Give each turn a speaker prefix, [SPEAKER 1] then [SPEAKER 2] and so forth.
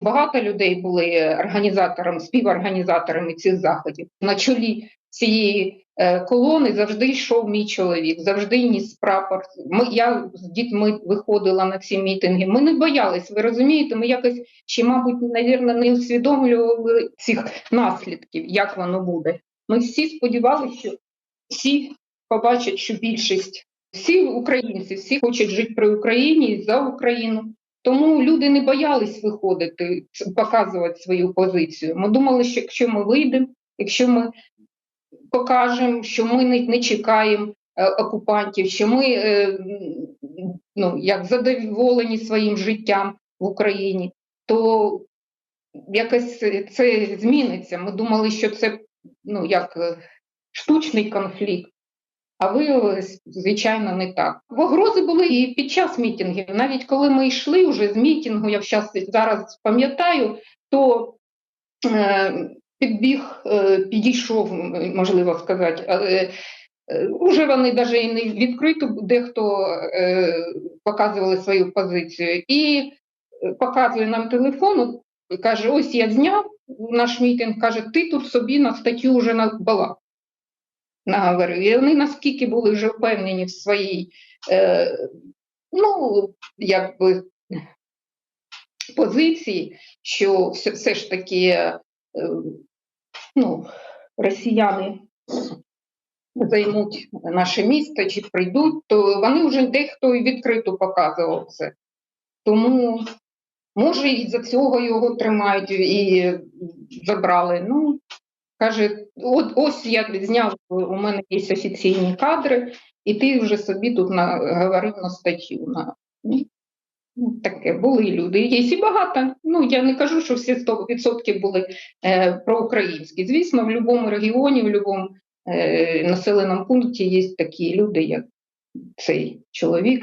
[SPEAKER 1] Багато людей були організаторами, співорганізаторами цих заходів. На чолі цієї е, колони завжди йшов мій чоловік, завжди ніс прапор. Ми, я з дітьми виходила на ці мітинги. Ми не боялись, ви розумієте, ми якось ще, мабуть, навірно, не усвідомлювали цих наслідків, як воно буде. Ми всі сподівалися, що всі побачать, що більшість, всі українці, всі хочуть жити при Україні за Україну. Тому люди не боялись виходити, показувати свою позицію. Ми думали, що якщо ми вийдемо, якщо ми покажемо, що ми не, не чекаємо е, окупантів, що ми е, ну, як задоволені своїм життям в Україні, то якось це зміниться. Ми думали, що це ну, як е, штучний конфлікт. А виявилось, звичайно, не так. Погрози були і під час мітингів. Навіть коли ми йшли вже з мітингу, я щас зараз пам'ятаю, то е, підбіг, е, підійшов, можливо сказати, е, е, уже вони навіть і не відкрито дехто е, показували свою позицію. І е, показує нам телефон, каже: ось я зняв наш мітинг, каже, ти тут собі на статтю вже набала наговорив. І вони наскільки були вже впевнені в своїй, е, ну, якби позиції, що все, все ж таки е, ну, росіяни займуть наше місто чи прийдуть, то вони вже дехто і відкрито показував це. Тому, може, і за цього його тримають і забрали. Ну, Каже, от ось я зняв, у мене є офіційні кадри, і ти вже собі тут наговорив на статтю. На... Ну, таке були люди. Є і багато. Ну я не кажу, що всі 100% були е, проукраїнські. Звісно, в будь-якому регіоні, в будь-якому е, населеному пункті є такі люди, як цей чоловік.